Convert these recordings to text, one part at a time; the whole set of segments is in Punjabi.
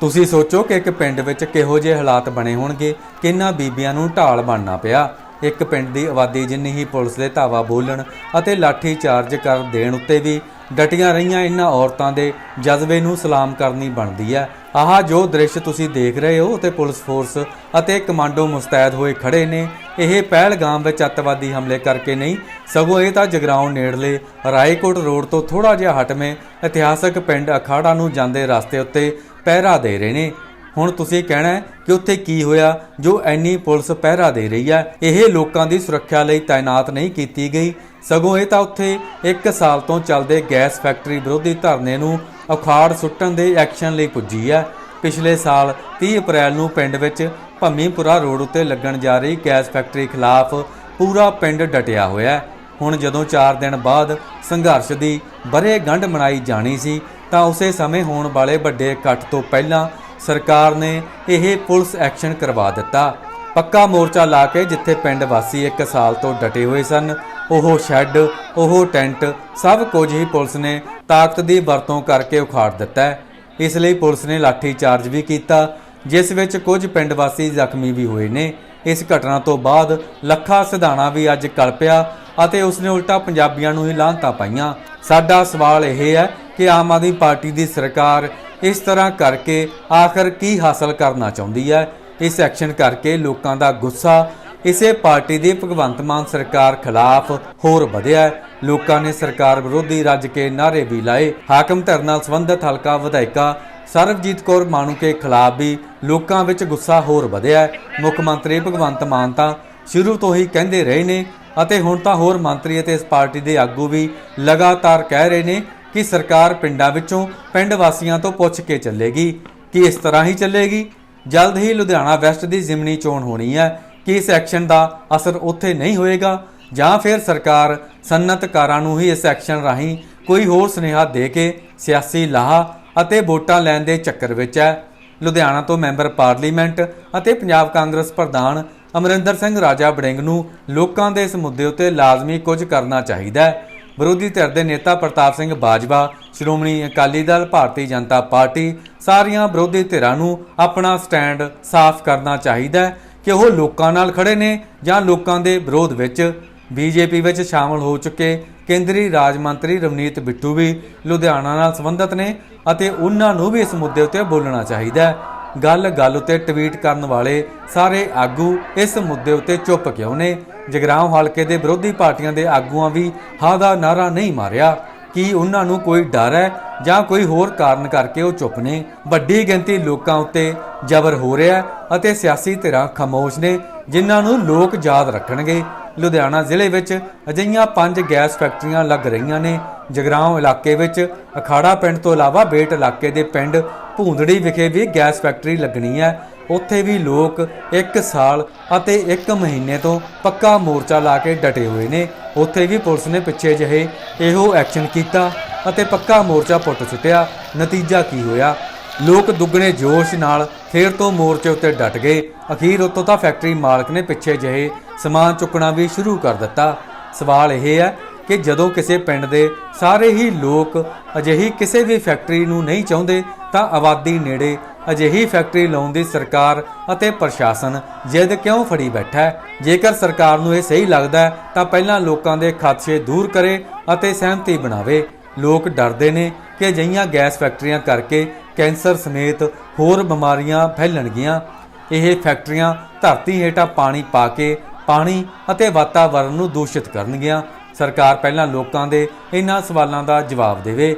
ਤੁਸੀਂ ਸੋਚੋ ਕਿ ਇੱਕ ਪਿੰਡ ਵਿੱਚ ਕਿਹੋ ਜਿਹੇ ਹਾਲਾਤ ਬਣੇ ਹੋਣਗੇ ਕਿ ਬੀਬੀਆਂ ਨੂੰ ਢਾਲ ਬਣਨਾ ਪਿਆ। ਇੱਕ ਪਿੰਡ ਦੀ ਆਬਾਦੀ ਜਿੰਨੀ ਹੀ ਪੁਲਿਸ ਦੇ ਧਾਵਾ ਬੋਲਣ ਅਤੇ ਲਾਠੀ ਚਾਰਜ ਕਰ ਦੇਣ ਉੱਤੇ ਵੀ ਡਟੀਆਂ ਰਹੀਆਂ ਇਹਨਾਂ ਔਰਤਾਂ ਦੇ ਜਜ਼ਬੇ ਨੂੰ ਸਲਾਮ ਕਰਨੀ ਬਣਦੀ ਹੈ। ਆਹ ਜੋ ਦ੍ਰਿਸ਼ ਤੁਸੀਂ ਦੇਖ ਰਹੇ ਹੋ ਤੇ ਪੁਲਿਸ ਫੋਰਸ ਅਤੇ ਕਮਾਂਡੋ ਮੁਸਤੈਦ ਹੋਏ ਖੜੇ ਨੇ। ਇਹ ਪਹਿਲਗਾਮ ਵਿੱਚ ਅੱਤਵਾਦੀ ਹਮਲੇ ਕਰਕੇ ਨਹੀਂ, ਸਗੋਂ ਇਹ ਤਾਂ ਜਗਰਾਉਂ ਨੇੜਲੇ ਰਾਏਕੋਟ ਰੋਡ ਤੋਂ ਥੋੜਾ ਜਿਹਾ ਹਟਵੇਂ ਇਤਿਹਾਸਕ ਪਿੰਡ ਅਖਾੜਾ ਨੂੰ ਜਾਂਦੇ ਰਸਤੇ ਉੱਤੇ ਪਹਿਰਾ ਦੇ ਰਹੇ ਨੇ। ਹੁਣ ਤੁਸੀਂ ਕਹਿਣਾ ਕਿ ਉੱਥੇ ਕੀ ਹੋਇਆ, ਜੋ ਐਨੀ ਪੁਲਿਸ ਪਹਿਰਾ ਦੇ ਰਹੀ ਹੈ। ਇਹ ਲੋਕਾਂ ਦੀ ਸੁਰੱਖਿਆ ਲਈ ਤਾਇਨਾਤ ਨਹੀਂ ਕੀਤੀ ਗਈ। ਸਗੋਂ ਇਹ ਤਾਂ ਉੱਥੇ 1 ਸਾਲ ਤੋਂ ਚੱਲਦੇ ਗੈਸ ਫੈਕਟਰੀ ਵਿਰੋਧੀ ਧਰਨੇ ਨੂੰ ਅਖਾੜ ਸੁੱਟਣ ਦੇ ਐਕਸ਼ਨ ਲਈ ਪੁੱਜੀ ਹੈ। ਪਿਛਲੇ ਸਾਲ 30 ਅਪ੍ਰੈਲ ਨੂੰ ਪਿੰਡ ਵਿੱਚ ਭੰਮੀਪੁਰਾ ਰੋਡ ਉੱਤੇ ਲੱਗਣ ਜਾ ਰਹੀ ਗੈਸ ਫੈਕਟਰੀ ਖਿਲਾਫ ਪੂਰਾ ਪਿੰਡ ਡਟਿਆ ਹੋਇਆ ਹੈ। ਹੁਣ ਜਦੋਂ 4 ਦਿਨ ਬਾਅਦ ਸੰਘਰਸ਼ ਦੀ ਬਰੇ ਗੰਢ ਮਨਾਈ ਜਾਣੀ ਸੀ, ਤਾਂ ਉਸੇ ਸਮੇਂ ਹੋਣ ਵਾਲੇ ਵੱਡੇ ਇਕੱਠ ਤੋਂ ਪਹਿਲਾਂ ਸਰਕਾਰ ਨੇ ਇਹ ਪੁਲਿਸ ਐਕਸ਼ਨ ਕਰਵਾ ਦਿੱਤਾ। ਪੱਕਾ ਮੋਰਚਾ ਲਾ ਕੇ ਜਿੱਥੇ ਪਿੰਡ ਵਾਸੀ 1 ਸਾਲ ਤੋਂ ਡਟੇ ਹੋਏ ਸਨ, ਉਹ ਸ਼ੈੱਡ, ਉਹ ਟੈਂਟ, ਸਭ ਕੁਝ ਹੀ ਪੁਲਿਸ ਨੇ ਤਾਕਤ ਦੀ ਵਰਤੋਂ ਕਰਕੇ ਉਖਾੜ ਦਿੱਤਾ ਇਸ ਲਈ ਪੁਲਿਸ ਨੇ ਲਾਠੀ ਚਾਰਜ ਵੀ ਕੀਤਾ, ਜਿਸ ਵਿੱਚ ਕੁਝ ਪਿੰਡ ਵਾਸੀ ਜ਼ਖਮੀ ਵੀ ਹੋਏ ਨੇ। ਇਸ ਘਟਨਾ ਤੋਂ ਬਾਅਦ ਲੱਖਾ ਸਿਧਾਣਾ ਵੀ ਅੱਜ ਕਲਪਿਆ ਅਤੇ ਉਸਨੇ ਉਲਟਾ ਪੰਜਾਬੀਆਂ ਨੂੰ ਹੀ ਲਾਹਨਤਾਂ ਪਾਈਆਂ। ਸਾਡਾ ਸਵਾਲ ਇਹ ਹੈ ਕਿ ਆਮ ਆਦਮੀ ਪਾਰਟੀ ਦੀ ਸਰਕਾਰ ਇਸ ਤਰ੍ਹਾਂ ਕਰਕੇ ਆਖਰ ਕੀ ਹਾਸਲ ਕਰਨਾ ਚਾਹੁੰਦੀ ਹੈ? ਇਸ ਐਕਸ਼ਨ ਕਰਕੇ ਲੋਕਾਂ ਦਾ ਗੁੱਸਾ, ਇਸੇ ਪਾਰਟੀ ਦੀ ਭਗਵੰਤ ਮਾਨ ਸਰਕਾਰ ਖਿਲਾਫ ਹੋਰ ਵਧਿਆ ਲੋਕਾਂ ਨੇ ਸਰਕਾਰ ਵਿਰੋਧੀ ਰੱਜ ਕੇ ਨਾਅਰੇ ਵੀ ਲਾਏ। ਹਾਕਮ ਧਿਰ ਨਾਲ ਸੰਬੰਧਿਤ ਹਲਕਾ ਵਿਧਾਇਕਾ ਸਰਬਜੀਤ ਕੌਰ ਮਾਣੂਕੇ ਖਿਲਾਫ ਵੀ ਲੋਕਾਂ ਵਿੱਚ ਗੁੱਸਾ ਹੋਰ ਵਧਿਆ ਮੁੱਖ ਮੰਤਰੀ ਭਗਵੰਤ ਮਾਨ ਤਾਂ ਸ਼ੁਰੂ ਤੋਂ ਹੀ ਕਹਿੰਦੇ ਰਹੇ ਨੇ ਅਤੇ ਹੁਣ ਤਾਂ ਹੋਰ ਮੰਤਰੀ ਅਤੇ ਇਸ ਪਾਰਟੀ ਦੇ ਆਗੂ ਵੀ ਲਗਾਤਾਰ ਕਹਿ ਰਹੇ ਨੇ ਕਿ ਸਰਕਾਰ ਪਿੰਡਾਂ ਵਿੱਚੋਂ ਪਿੰਡ ਵਾਸੀਆਂ ਤੋਂ ਪੁੱਛ ਕੇ ਚੱਲੇਗੀ, ਕਿ ਇਸ ਤਰ੍ਹਾਂ ਹੀ ਚੱਲੇਗੀ। ਜਲਦ ਹੀ ਲੁਧਿਆਣਾ ਵੈਸਟ ਦੀ ਜ਼ਿਮਨੀ ਚੋਣ ਹੋਣੀ ਹੈ। ਕਿ ਇਸ ਐਕਸ਼ਨ ਦਾ ਅਸਰ ਉੱਥੇ ਨਹੀਂ ਹੋਏਗਾ? ਜਾਂ ਫਿਰ ਸਰਕਾਰ ਸਨਅਤਕਾਰਾਂ ਨੂੰ ਹੀ ਇਸ ਐਕਸ਼ਨ ਰਾਹੀਂ ਕੋਈ ਹੋਰ ਸੁਨੇਹਾ ਦੇ ਕੇ ਸਿਆਸੀ ਲਾਹਾ ਅਤੇ ਵੋਟਾਂ ਲੈਣ ਦੇ ਚੱਕਰ ਵਿੱਚ ਹੈ? ਲੁਧਿਆਣਾ ਤੋਂ ਮੈਂਬਰ ਪਾਰਲੀਮੈਂਟ ਅਤੇ ਪੰਜਾਬ ਕਾਂਗਰਸ ਪ੍ਰਧਾਨ ਅਮਰਿੰਦਰ ਸਿੰਘ ਰਾਜਾ ਬੜਿੰਗ ਨੂੰ ਲੋਕਾਂ ਦੇ ਇਸ ਮੁੱਦੇ ਉੱਤੇ ਲਾਜ਼ਮੀ ਕੁਝ ਕਰਨਾ ਚਾਹੀਦਾ ਹੈ। ਵਿਰੋਧੀ ਧਿਰ ਦੇ ਨੇਤਾ ਪ੍ਰਤਾਪ ਸਿੰਘ ਬਾਜਵਾ ਸ਼੍ਰੋਮਣੀ ਅਕਾਲੀ ਦਲ, ਭਾਰਤੀ ਜਨਤਾ ਪਾਰਟੀ ਸਾਰੀਆਂ ਵਿਰੋਧੀ ਧਿਰਾਂ ਨੂੰ ਆਪਣਾ ਸਟੈਂਡ ਸਾਫ਼ ਕਰਨਾ ਚਾਹੀਦਾ ਹੈ ਕਿ ਉਹ ਲੋਕਾਂ ਨਾਲ ਖੜੇ ਨੇ ਜਾਂ ਲੋਕਾਂ ਦੇ ਵਿਰੋਧ ਵਿੱਚ। ਬੀਜੇਪੀ ਵਿੱਚ ਸ਼ਾਮਲ ਹੋ ਚੁੱਕੇ ਕੇਂਦਰੀ ਰਾਜ ਮੰਤਰੀ ਰਵਨੀਤ ਬਿੱਟੂ ਵੀ ਲੁਧਿਆਣਾ ਨਾਲ ਸੰਬੰਧਿਤ ਨੇ ਅਤੇ ਉਹਨਾਂ ਨੂੰ ਵੀ ਇਸ ਮੁੱਦੇ ਉੱਤੇ ਬੋਲਣਾ ਚਾਹੀਦਾ ਹੈ। ਗੱਲ ਗੱਲ ਉੱਤੇ ਟਵੀਟ ਕਰਨ ਵਾਲੇ ਸਾਰੇ ਆਗੂ ਇਸ ਮੁੱਦੇ ਉੱਤੇ ਚੁੱਪ ਕਿਉਂ ਨੇ? ਜਗਰਾਉਂ ਹਲਕੇ ਦੇ ਵਿਰੋਧੀ ਪਾਰਟੀਆਂ ਦੇ ਆਗੂਆਂ ਵੀ ਹਾਂ ਦਾ ਨਾਰਾ ਨਹੀਂ ਮਾਰਿਆ। ਕਿ ਉਹਨਾਂ ਨੂੰ ਕੋਈ ਡਰ ਹੈ ਜਾਂ ਕੋਈ ਹੋਰ ਕਾਰਨ ਕਰਕੇ ਉਹ ਚੁੱਪ ਨੇ? ਵੱਡੀ ਗਿਣਤੀ ਲੋਕਾਂ ਉੱਤੇ ਜ਼ਬਰ ਹੋ ਰਿਹਾ ਅਤੇ ਸਿਆਸੀ ਧਿਰਾਂ ਖਾਮੋਸ਼ ਨੇ, ਜਿਨ੍ਹਾਂ ਨੂੰ ਲੋਕ ਯਾਦ ਰੱਖਣਗੇ। ਲੁਧਿਆਣਾ ਜ਼ਿਲ੍ਹੇ ਵਿੱਚ ਅਜਿਹੀਆਂ ਪੰਜ ਗੈਸ ਫੈਕਟਰੀਆਂ ਲੱਗ ਰਹੀਆਂ ਨੇ। ਜਗਰਾਉਂ ਇਲਾਕੇ ਵਿੱਚ ਅਖਾੜਾ ਪਿੰਡ ਤੋਂ ਇਲਾਵਾ ਬੇਟ ਇਲਾਕੇ ਦੇ ਪਿੰਡ ਭੂੰਦੜੀ ਵਿਖੇ ਵੀ ਗੈਸ ਫੈਕਟਰੀ ਲੱਗਣੀ ਹੈ। ਉੱਥੇ ਵੀ ਲੋਕ 1 ਸਾਲ ਅਤੇ 1 ਮਹੀਨੇ ਤੋਂ ਪੱਕਾ ਮੋਰਚਾ ਲਾ ਕੇ ਡਟੇ ਹੋਏ ਨੇ। ਉੱਥੇ ਵੀ ਪੁਲਿਸ ਨੇ ਪਿੱਛੇ ਜਿਹੇ ਇਹੋ ਐਕਸ਼ਨ ਕੀਤਾ ਅਤੇ ਪੱਕਾ ਮੋਰਚਾ ਪੁੱਟ ਸੁੱਟਿਆ। ਨਤੀਜਾ ਕੀ ਹੋਇਆ? ਲੋਕ ਦੁੱਗਣੇ ਜੋਸ਼ ਨਾਲ ਫੇਰ ਤੋਂ ਮੋਰਚੇ ਉੱਤੇ ਡਟ ਗਏ। ਅਖੀਰ ਉੱਤੋਂ ਤਾਂ ਫੈਕਟਰੀ ਮਾਲਕ ਨੇ ਪਿੱਛੇ ਜਿਹੇ ਸਮਾਨ ਚੁੱਕਣਾ ਵੀ ਸ਼ੁਰੂ ਕਰ ਦਿੱਤਾ। ਸਵਾਲ ਇਹ ਹੈ ਕਿ ਜਦੋਂ ਕਿਸੇ ਪਿੰਡ ਦੇ ਸਾਰੇ ਹੀ ਲੋਕ ਅਜਿਹੀ ਕਿਸੇ ਵੀ ਫੈਕਟਰੀ ਨੂੰ ਨਹੀਂ ਚਾਹੁੰਦੇ ਤਾਂ ਆਬਾਦੀ ਨੇੜੇ ਅਜਿਹੀ ਫੈਕਟਰੀ ਲਾਉਣ ਦੀ ਸਰਕਾਰ ਅਤੇ ਪ੍ਰਸ਼ਾਸਨ ਜਿੱਦ ਕਿਉਂ ਫੜੀ ਬੈਠਾ ਹੈ? ਜੇਕਰ ਸਰਕਾਰ ਨੂੰ ਇਹ ਸਹੀ ਲੱਗਦਾ ਤਾਂ ਪਹਿਲਾਂ ਲੋਕਾਂ ਦੇ ਖਦਸ਼ੇ ਦੂਰ ਕਰੇ ਅਤੇ ਸਹਿਮਤੀ ਬਣਾਵੇ। ਲੋਕ ਡਰਦੇ ਨੇ ਕਿ ਅਜਿਹੀਆਂ ਗੈਸ ਫੈਕਟਰੀਆਂ ਕਰਕੇ ਕੈਂਸਰ ਸਮੇਤ ਹੋਰ ਬਿਮਾਰੀਆਂ ਫੈਲਣਗੀਆਂ। ਇਹ ਫੈਕਟਰੀਆਂ ਧਰਤੀ ਹੇਠਾਂ ਪਾਣੀ ਪਾ ਕੇ ਪਾਣੀ ਅਤੇ ਵਾਤਾਵਰਣ ਨੂੰ ਦੂਸ਼ਿਤ ਕਰਨਗੀਆਂ। ਸਰਕਾਰ ਪਹਿਲਾਂ ਲੋਕਾਂ ਦੇ ਇਹਨਾਂ ਸਵਾਲਾਂ ਦਾ ਜਵਾਬ ਦੇਵੇ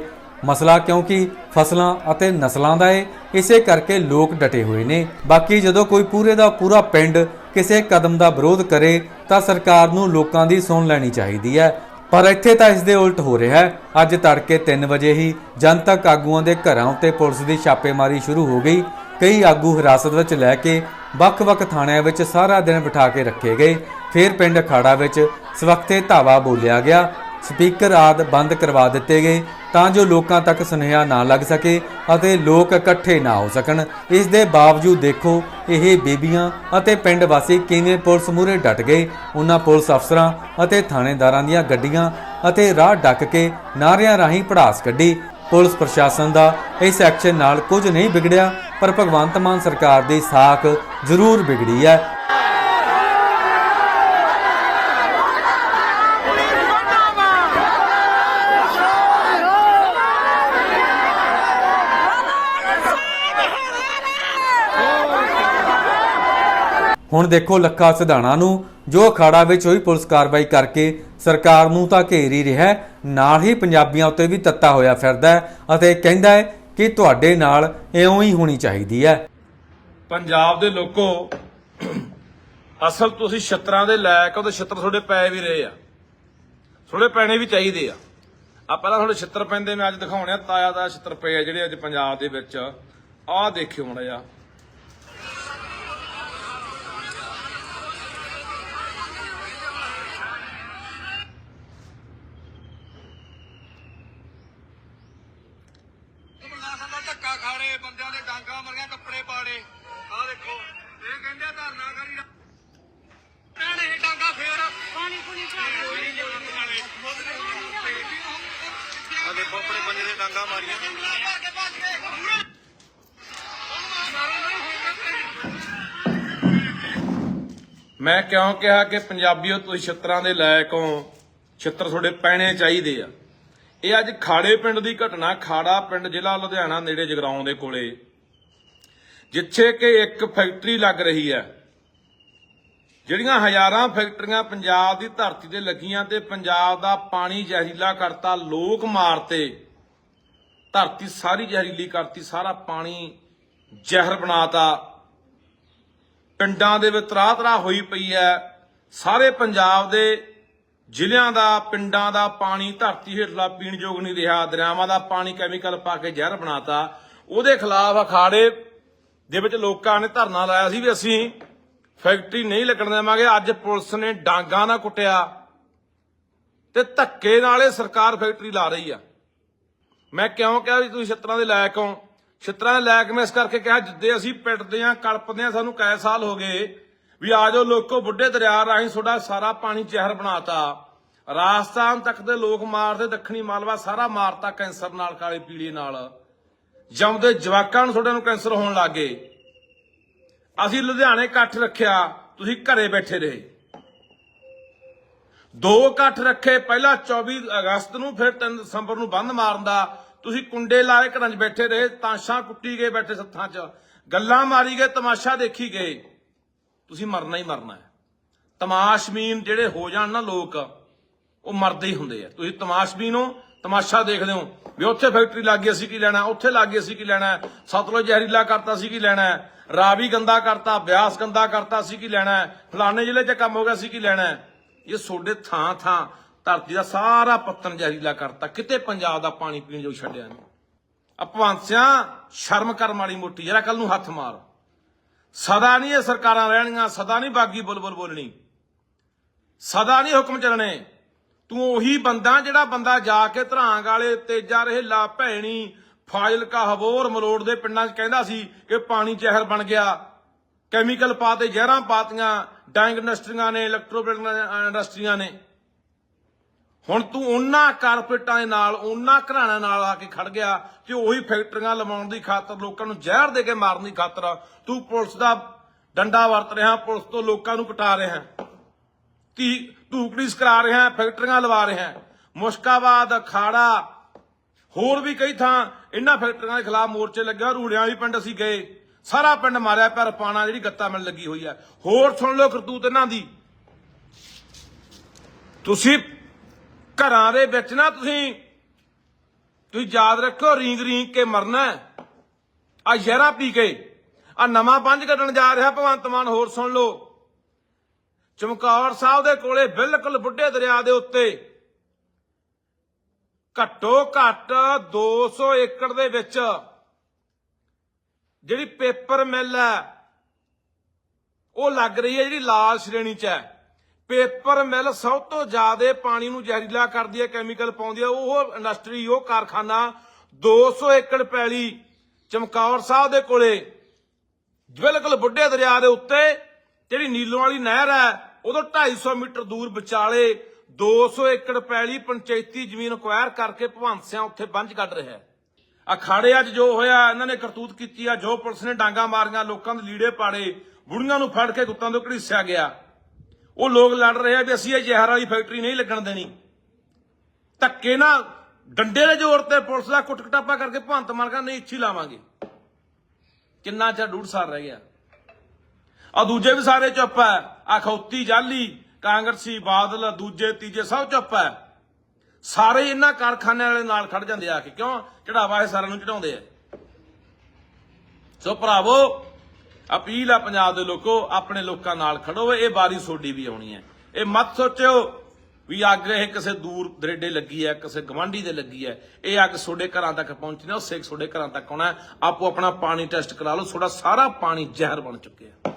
ਮਸਲਾ ਕਿਉਂਕਿ ਫਸਲਾਂ ਅਤੇ ਨਸਲਾਂ ਦਾ ਏ, ਇਸੇ ਕਰਕੇ ਲੋਕ ਡਟੇ ਹੋਏ ਨੇ। ਬਾਕੀ ਜਦੋਂ ਕੋਈ ਪੂਰੇ ਦਾ ਪੂਰਾ ਪਿੰਡ ਕਿਸੇ ਕਦਮ ਦਾ ਵਿਰੋਧ ਕਰੇ, ਤਾਂ ਸਰਕਾਰ ਨੂੰ ਲੋਕਾਂ ਦੀ ਸੁਣ ਲੈਣੀ ਚਾਹੀਦੀ ਹੈ। ਪਰ ਇੱਥੇ ਤਾਂ ਇਸ ਦੇ ਉਲਟ ਹੋ ਰਿਹਾ ਹੈ। ਅੱਜ ਤੜਕੇ 3 ਵਜੇ ਹੀ ਜਨਤਕ ਆਗੂਆਂ ਦੇ ਘਰਾਂ ਉੱਤੇ ਪੁਲਿਸ ਦੀ ਛਾਪੇਮਾਰੀ ਸ਼ੁਰੂ ਹੋ ਗਈ। ਕਈ ਆਗੂ ਹਿਰਾਸਤ ਵਿੱਚ ਲੈ ਕੇ ਵੱਖ-ਵੱਖ ਥਾਣਿਆਂ ਵਿੱਚ ਸਾਰਾ ਦਿਨ ਬਿਠਾ ਕੇ ਰੱਖੇ ਗਏ। ਫਿਰ ਪਿੰਡ ਅਖਾੜਾ ਵਿੱਚ ਸਵਖਤੇ ਧਾਵਾ ਬੋਲਿਆ ਗਿਆ। ਸਪੀਕਰ ਆਦ ਬੰਦ ਕਰਵਾ ਦਿੱਤੇ ਗਏ। ਤਾਂ ਜੋ ਲੋਕਾਂ ਤੱਕ ਸੁਨੇਹਾ ਨਾ ਲੱਗ ਸਕੇ ਅਤੇ ਲੋਕ ਇਕੱਠੇ ਨਾ ਹੋ ਸਕਣ। ਇਸ ਦੇ ਬਾਵਜੂਦ ਦੇਖੋ, ਇਹ ਬੀਬੀਆਂ ਅਤੇ ਪਿੰਡ ਵਾਸੀ ਕਿਵੇਂ ਪੁਲਿਸ ਮੂਹਰੇ ਡਟ ਗਏ। ਉਹਨਾਂ ਪੁਲਿਸ ਅਫਸਰਾਂ ਅਤੇ ਥਾਣੇਦਾਰਾਂ ਦੀਆਂ ਗੱਡੀਆਂ ਅਤੇ ਰਾਹ ਡੱਕ ਕੇ ਨਾਰਿਆਂ ਰਾਹੀਂ ਪੜਾਸ ਕੱਢੀ। ਪੁਲਿਸ ਪ੍ਰਸ਼ਾਸਨ ਦਾ ਇਸ ਐਕਸ਼ਨ ਨਾਲ ਕੁਝ ਨਹੀਂ ਵਿਗੜਿਆ, ਪਰ ਭਗਵੰਤ ਮਾਨ ਸਰਕਾਰ ਦੀ ਸਾਖ ਜ਼ਰੂਰ ਵਿਗੜੀ ਹੈ। ਹੁਣ ਦੇਖੋ ਲੱਖਾ ਸਿਧਾਣਾ ਨੂੰ, ਜੋ ਅਖਾੜਾ ਵਿੱਚ ਹੋਈ ਪੁਲਿਸ ਕਾਰਵਾਈ ਕਰਕੇ ਸਰਕਾਰ ਨੂੰ ਤਾਂ ਘੇਰ ਹੀ ਰਿਹਾ ਨਾਲ ਹੀ ਪੰਜਾਬੀਆਂ ਉੱਤੇ ਵੀ ਤੱਤਾ ਹੋਇਆ ਫਿਰਦਾ ਹੈ ਅਤੇ ਕਹਿੰਦਾ ਹੈ ਕਿ ਤੁਹਾਡੇ ਨਾਲ ਇਉਂ ਹੀ ਹੋਣੀ ਚਾਹੀਦੀ ਹੈ। ਪੰਜਾਬ ਦੇ ਲੋਕੋ, ਅਸਲ ਤੁਸੀਂ ਛਤਰਾਂ ਦੇ ਲਾਇਕ ਹੋ ਤੇ ਛਤਰ ਤੁਹਾਡੇ ਪੈ ਵੀ ਰਹੇ ਆ। ਥੋੜੇ ਪੈਣੇ ਵੀ ਚਾਹੀਦੇ ਆ। ਆ ਪਹਿਲਾਂ ਤੁਹਾਡੇ ਛਤਰ ਪੈਂਦੇ, ਮੈਂ ਅੱਜ ਦਿਖਾਉਣੇ ਆ, ਤਾਇਆ ਦਾ ਛਤਰ ਪਏ ਆ ਜਿਹੜੇ ਅੱਜ ਪੰਜਾਬ ਦੇ ਵਿੱਚ। ਆਹ ਦੇਖਿਓ ਮੜਾ ਜਾ ਖਾੜੇ ਬੰਦਿਆਂ ਦੇ ਡਾਂਗਾ ਮਰੀਆਂ ਕੱਪੜੇ ਪਾੜੇ। ਆ ਦੇਖੋ ਇਹ ਕਹਿੰਦੇ ਧਰਨਾ ਕਰੀ ਭੈਣ ਇਹ ਡਾਂਗਾ ਫੇਰ। ਪਾਣੀ ਪੁਣੀ ਆ ਦੇਖੋ ਆਪਣੇ ਬੰਦੇ ਦੇ ਡਾਂਗਾ ਮਾਰੀਆਂ। ਮੈਂ ਕਿਉਂ ਕਿਹਾ ਕਿ ਪੰਜਾਬੀਓ ਤੁਸੀਂ ਛਤਰਾਂ ਦੇ ਲਾਇਕ ਹੋ? ਛਤਰ ਤੁਹਾਡੇ ਪੈਣੇ ਚਾਹੀਦੇ ਆ। ਇਹ ਅੱਜ ਖਾੜੇ ਪਿੰਡ ਦੀ ਘਟਨਾ, ਖਾੜਾ ਪਿੰਡ ਜ਼ਿਲ੍ਹਾ ਲੁਧਿਆਣਾ ਨੇੜੇ ਜਗਰਾਉਂ ਦੇ ਕੋਲੇ। ਜਿੱਥੇ ਕਿ ਇੱਕ ਫੈਕਟਰੀ ਲੱਗ ਰਹੀ ਹੈ। ਜਿਹੜੀਆਂ ਹਜ਼ਾਰਾਂ ਫੈਕਟਰੀਆਂ ਪੰਜਾਬ ਦੀ ਧਰਤੀ ਤੇ ਲੱਗੀਆਂ ਤੇ ਪੰਜਾਬ ਦਾ ਪਾਣੀ ਜ਼ਹਿਰੀਲਾ ਕਰਤਾ, ਲੋਕ ਮਾਰਤੇ। ਧਰਤੀ ਸਾਰੀ ਜ਼ਹਿਰੀਲੀ ਕਰਤੀ, ਸਾਰਾ ਪਾਣੀ ਜ਼ਹਿਰ ਬਣਾਤਾ। ਪਿੰਡਾਂ ਦੇ ਵਿੱਚ ਤਰਾਹ ਤਰਾਹ ਹੋਈ ਪਈ ਹੈ। ਸਾਰੇ ਪੰਜਾਬ ਦੇ ਜ਼ਿਲ੍ਹਿਆਂ ਦਾ, ਪਿੰਡਾਂ ਦਾ ਪਾਣੀ ਧਰਤੀ ਹੇਠਲਾ ਪੀਣ ਯੋਗ ਨਹੀਂ ਰਿਹਾ। ਦਰਿਆਵਾਂ ਦਾ ਪਾਣੀ ਕੈਮੀਕਲ ਪਾ ਕੇ ਜ਼ਹਿਰ ਬਣਾਤਾ। ਉਹਦੇ ਖਿਲਾਫ ਅਖਾੜੇ ਦੇ ਵਿੱਚ ਲੋਕਾਂ ਨੇ ਧਰਨਾ ਲਾਇਆ ਸੀ ਵੀ ਅਸੀਂ ਫੈਕਟਰੀ ਨਹੀਂ ਲੱਗਣ ਦੇਵਾਂਗੇ। ਅੱਜ ਪੁਲਿਸ ਨੇ ਡਾਂਗਾ ਨਾਲ ਕੁੱਟਿਆ ਤੇ ਧੱਕੇ ਨਾਲ ਇਹ ਸਰਕਾਰ ਫੈਕਟਰੀ ਲਾ ਰਹੀ ਆ। ਮੈਂ ਕਿਉਂ ਕਿਹਾ ਵੀ ਤੁਸੀਂ ਛਿੱਤਰਾਂ ਦੇ ਲਾਇਕ ਹੋ? ਛਿੱਤਰਾਂ ਦੇ ਲਾਇਕ ਮੈਂ ਇਸ ਕਰਕੇ ਕਿਹਾ, ਜਿੱਦੇ ਅਸੀਂ ਪਿੱਟਦੇ ਆਂ ਕਲਪਦੇ ਆਂ ਸਾਨੂੰ ਕਈ ਸਾਲ ਹੋ ਗਏ। ਵੀ ਆ ਜਾਓ ਲੋਕੋ ਬੁੱਢੇ ਦਰਿਆ ਰਾਹੀਂ ਤੁਹਾਡਾ ਸਾਰਾ ਪਾਣੀ ਜ਼ਹਿਰ ਬਣਾਤਾ। ਰਾਜਸਥਾਨ ਤੱਕ ਦੇ ਲੋਕ ਮਾਰਦੇ, ਦੱਖਣੀ ਮਾਲਵਾ ਸਾਰਾ ਮਾਰਤਾ ਕੈਂਸਰ ਨਾਲ, ਕਾਲੇ ਪੀਲੇ ਨਾਲ। ਜੰਮਦੇ ਜਵਾਕਾਂ ਨੂੰ ਤੁਹਾਡੇ ਨੂੰ ਕੈਂਸਰ ਹੋਣ ਲੱਗੇ। ਅਸੀਂ ਲੁਧਿਆਣੇ ਇਕੱਠ ਰੱਖਿਆ, ਤੁਸੀਂ ਘਰੇ ਬੈਠੇ ਰਹੇ। ਦੋ ਇਕੱਠ ਰੱਖੇ, ਪਹਿਲਾਂ 24 ਅਗਸਤ ਨੂੰ, ਫਿਰ 3 ਦਸੰਬਰ ਨੂੰ ਬੰਦ ਮਾਰਨ ਦਾ। ਤੁਸੀਂ ਕੁੰਡੇ ਲਾਏ, ਘਰਾਂ 'ਚ ਬੈਠੇ ਰਹੇ, ਤਾਸ਼ਾਂ ਕੁੱਟੀ ਗਏ ਬੈਠੇ ਸੱਥਾਂ 'ਚ। ਗੱਲਾਂ ਮਾਰੀ ਗਏ, ਤਮਾਸ਼ਾ ਦੇਖੀ ਗਏ। ਤੁਸੀਂ ਮਰਨਾ ਹੀ ਮਰਨਾ ਹੈ। ਤਮਾਸ਼ਬੀਨ ਜਿਹੜੇ ਹੋ ਜਾਣ ਨਾ ਲੋਕ, ਉਹ ਮਰਦੇ ਹੀ ਹੁੰਦੇ ਆ। ਤੁਸੀਂ ਤਮਾਸ਼ਬੀਨ ਹੋ, ਤਮਾਸ਼ਾ ਦੇਖਦੇ ਹੋ ਵੀ ਉੱਥੇ ਫੈਕਟਰੀ ਲੱਗ ਗਈ, ਅਸੀਂ ਕੀ ਲੈਣਾ? ਉੱਥੇ ਲੱਗ ਗਈ, ਅਸੀਂ ਕੀ ਲੈਣਾ? ਸਤਲੁਜ ਜ਼ਹਿਰੀਲਾ ਕਰਤਾ ਸੀ ਕੀ ਲੈਣਾ? ਰਾਵੀ ਗੰਦਾ ਕਰਤਾ, ਬਿਆਸ ਗੰਦਾ ਕਰਤਾ ਸੀ ਕੀ ਲੈਣਾ? ਫਲਾਣੇ ਜ਼ਿਲ੍ਹੇ 'ਚ ਕੰਮ ਹੋ ਗਿਆ ਸੀ ਕੀ ਲੈਣਾ? ਇਹ ਸੋਡੇ ਥਾਂ ਥਾਂ ਧਰਤੀ ਦਾ ਸਾਰਾ ਪੱਤਨ ਜ਼ਹਿਰੀਲਾ ਕਰਤਾ। ਕਿਤੇ ਪੰਜਾਬ ਦਾ ਪਾਣੀ ਪੀਣ ਜੋ ਛੱਡਿਆ ਨਹੀਂ। ਅਪਵਾਂਸਿਆਂ ਸ਼ਰਮ ਕਰ ਮਾੜੀ ਮੋਟੀ, ਜਰਾ ਕੱਲ ਨੂੰ ਹੱਥ ਮਾਰ। ਸਦਾ ਨਹੀਂ ਇਹ ਸਰਕਾਰਾਂ ਰਹਿਣੀਆਂ, ਸਦਾ ਨਹੀਂ ਬਾਗੀ ਬੁਲਬੁਲ ਬੋਲਣੀ। ਸਦਾ ਨਹੀਂ ਹੁਕਮ ਚੱਲਣੇ। ਤੂੰ ਉਹੀ ਬੰਦਾ ਜਿਹੜਾ ਬੰਦਾ ਜਾ ਕੇ ਧਰਾਂਗ ਵਾਲੇ ਤੇਜਾ ਰਹੇਲਾ ਭੈਣੀ ਫਾਜ਼ਿਲਕਾ ਹਬੋਰ ਮਲੋੜ ਦੇ ਪਿੰਡਾਂ 'ਚ ਕਹਿੰਦਾ ਸੀ ਕਿ ਪਾਣੀ ਜ਼ਹਿਰ ਬਣ ਗਿਆ। ਕੈਮੀਕਲ ਪਾਤੇ ਜ਼ਹਿਰਾਂ ਪਾਤੀਆਂ ਡਾਈਂਗ ਇੰਡਸਟਰੀਆਂ ਨੇ ਇਲੈਕਟ੍ਰੋਪਲੇਟ ਇੰਡਸਟਰੀਆਂ ਨੇ। ਹੁਣ ਤੂੰ ਉਹਨਾਂ ਕਾਰਪੋਰੇਟਾਂ ਦੇ ਨਾਲ, ਉਹਨਾਂ ਘਰਾਣਿਆਂ ਨਾਲ ਆ ਕੇ ਖੜ ਗਿਆ ਕਿ ਉਹੀ ਫੈਕਟਰੀਆਂ ਲਵਾਉਣ ਦੀ ਖਾਤਰ, ਲੋਕਾਂ ਨੂੰ ਜ਼ਹਿਰ ਦੇ ਕੇ ਮਾਰਨ ਦੀ ਖਾਤਰ ਤੂੰ ਪੁਲਿਸ ਦਾ ਡੰਡਾ ਵਰਤ ਰਿਹਾ, ਪੁਲਿਸ ਤੋਂ ਲੋਕਾਂ ਨੂੰ ਕਟਾ ਰਿਹਾ। ਤੀ ਧੂਕੜੀਸ ਕਰਾ ਰਿਹਾ, ਫੈਕਟਰੀਆਂ ਲਵਾ ਰਿਹਾ। ਮੁਸ਼ਕਾਬਾਦ, ਅਖਾੜਾ, ਹੋਰ ਵੀ ਕਈ ਥਾਂ ਇਹਨਾਂ ਫੈਕਟਰੀਆਂ ਦੇ ਖਿਲਾਫ ਮੋਰਚੇ ਲੱਗਿਆ ਰੂੜਿਆਂ ਵਾਲੀ ਪਿੰਡ ਅਸੀਂ ਗਏ। ਸਾਰਾ ਪਿੰਡ ਮਾਰਿਆ ਪਿਆ, ਰਪਾਣਾ ਜਿਹੜੀ ਗੱਤਾ ਮਿਲ ਲੱਗੀ ਹੋਈ ਹੈ ਹੋਰ ਸੁਣ ਲਓ ਕਰਤੂਤ ਇਹਨਾਂ ਦੀ। ਤੁਸੀਂ ਘਰਾਂ ਦੇ ਵਿੱਚ ਨਾ ਤੁਸੀਂ ਤੁਸੀਂ ਯਾਦ ਰੱਖੋ ਰੀਂਗ ਰੀਂਗ ਕੇ ਮਰਨਾ ਆ ਜ਼ਹਿਰਾ ਪੀ ਕੇ ਆ ਨਵਾਂ ਪੰਜ ਕੱਢਣ ਜਾ ਰਿਹਾ ਭਗਵੰਤ ਮਾਨ, ਹੋਰ ਸੁਣ ਲਓ। ਚਮਕੌਰ ਸਾਹਿਬ ਦੇ ਕੋਲੇ ਬਿਲਕੁਲ ਬੁੱਢੇ ਦਰਿਆ ਦੇ ਉੱਤੇ ਘੱਟੋ ਘੱਟ 200 ਏਕੜ ਦੇ ਵਿੱਚ ਜਿਹੜੀ ਪੇਪਰ ਮਿਲ ਹੈ, ਉਹ ਲੱਗ ਰਹੀ ਹੈ ਜਿਹੜੀ ਲਾਲ ਸ਼੍ਰੇਣੀ 'ਚ ਹੈ। ਪੇਪਰ ਮਿਲ ਸਭ ਤੋਂ ਜ਼ਿਆਦਾ ਪਾਣੀ ਨੂੰ ਜ਼ਹਿਰੀਲਾ ਕਰਦੀ ਹੈ, ਕੈਮੀਕਲ ਪਾਉਂਦੀ ਹੈ। ਉਹ ਇੰਡਸਟਰੀ, ਉਹ ਕਾਰਖਾਨਾ 200 ਏਕੜ ਪੈਲੀ ਚਮਕੌਰ ਸਾਹਿਬ ਦੇ ਕੋਲੇ, ਬਿਲਕੁਲ ਬੁੱਢੇ ਦਰਿਆ ਦੇ ਉੱਤੇ, ਜਿਹੜੀ ਨੀਲੋਂ ਵਾਲੀ ਨਹਿਰ ਹੈ, ਉਦੋਂ 250 ਮੀਟਰ ਦੂਰ ਵਿਚਾਲੇ 200 ਏਕੜ ਪੈਲੀ ਪੰਚਾਇਤੀ ਜ਼ਮੀਨ ਅਕਵਾਇਰ ਕਰਕੇ ਭਵੰਤ ਸਿਆਂ ਉੱਥੇ ਬੰਜ ਕੱਢ ਰਿਹਾ ਹੈ। ਅਖਾੜੇ ਅੱਜ ਜੋ ਹੋਇਆ, ਇਹਨਾਂ ਨੇ ਕਰਤੂਤ ਕੀਤੀ ਆ, ਜੋ ਪੁਲਿਸ ਨੇ ਡਾਂਗਾ ਮਾਰੀਆਂ, ਲੋਕਾਂ ਦੇ ਲੀੜੇ ਪਾੜੇ, ਬੁੜੀਆਂ ਨੂੰ ਫੜ ਕੇ ਗੁੱਤਾਂ ਤੋਂ ਘੜੀਸਿਆ ਗਿਆ। ਉਹ ਲੋਕ ਲੜ ਰਹੇ ਆ ਵੀ ਅਸੀਂ ਇਹ ਜ਼ਹਿਰ ਵਾਲੀ ਫੈਕਟਰੀ ਨਹੀਂ ਲੱਗਣ ਦੇਣੀ। ਧੱਕੇ ਨਾਲ ਡੰਡੇ ਦੇ ਜ਼ੋਰ ਤੇ ਪੁਲਿਸ ਦਾ ਕੁੱਟ ਕਟਾਪਾ ਕਰਕੇ ਭੰਤ ਮਾਰ ਨਹੀਂ ਇੱਛੀ ਲਾਵਾਂਗੇ। ਕਿੰਨਾ ਚਿਰ ਡੂਢ ਸਾਲ ਰਹਿ ਗਿਆ। ਆ ਦੂਜੇ ਵੀ ਸਾਰੇ ਚੁੱਪ ਐ ਆ ਖੌਤੀ, ਜਾਲੀ, ਕਾਂਗਰਸੀ, ਬਾਦਲ, ਦੂਜੇ, ਤੀਜੇ ਸਭ ਚੁੱਪ ਐ ਸਾਰੇ ਇਹਨਾਂ ਕਾਰਖਾਨਿਆਂ ਵਾਲੇ ਨਾਲ ਖੜ ਜਾਂਦੇ ਆ ਕੇ। ਕਿਉਂ? ਚੜਾਵਾ ਇਹ ਸਾਰਿਆਂ ਨੂੰ ਚੜਾਉਂਦੇ ਆ। ਸੋ ਭਰਾਵੋ ਅਪੀਲ ਆ ਪੰਜਾਬ ਦੇ ਲੋਕੋ, ਆਪਣੇ ਲੋਕਾਂ ਨਾਲ ਖੜੋ, ਇਹ ਬਾਰੀ ਸੋਡੀ ਵੀ ਆਉਣੀ ਹੈ। ਇਹ ਮਤ ਸੋਚਿਓ ਵੀ ਅੱਗ ਇਹ ਕਿਸੇ ਦੂਰ ਦਰੇਡੇ ਲੱਗੀ ਹੈ, ਕਿਸੇ ਗਵਾਂਢੀ ਦੇ ਲੱਗੀ ਹੈ। ਇਹ ਅੱਗ ਤੁਹਾਡੇ ਘਰਾਂ ਤੱਕ ਪਹੁੰਚਣੀ ਉਹ ਸਿੱਖ ਤੁਹਾਡੇ ਘਰਾਂ ਤੱਕ ਆਉਣਾ ਆਪੋ ਆਪਣਾ ਪਾਣੀ ਟੈਸਟ ਕਰਾ ਲਓ, ਤੁਹਾਡਾ ਸਾਰਾ ਪਾਣੀ ਜ਼ਹਿਰ ਬਣ ਚੁੱਕਿਆ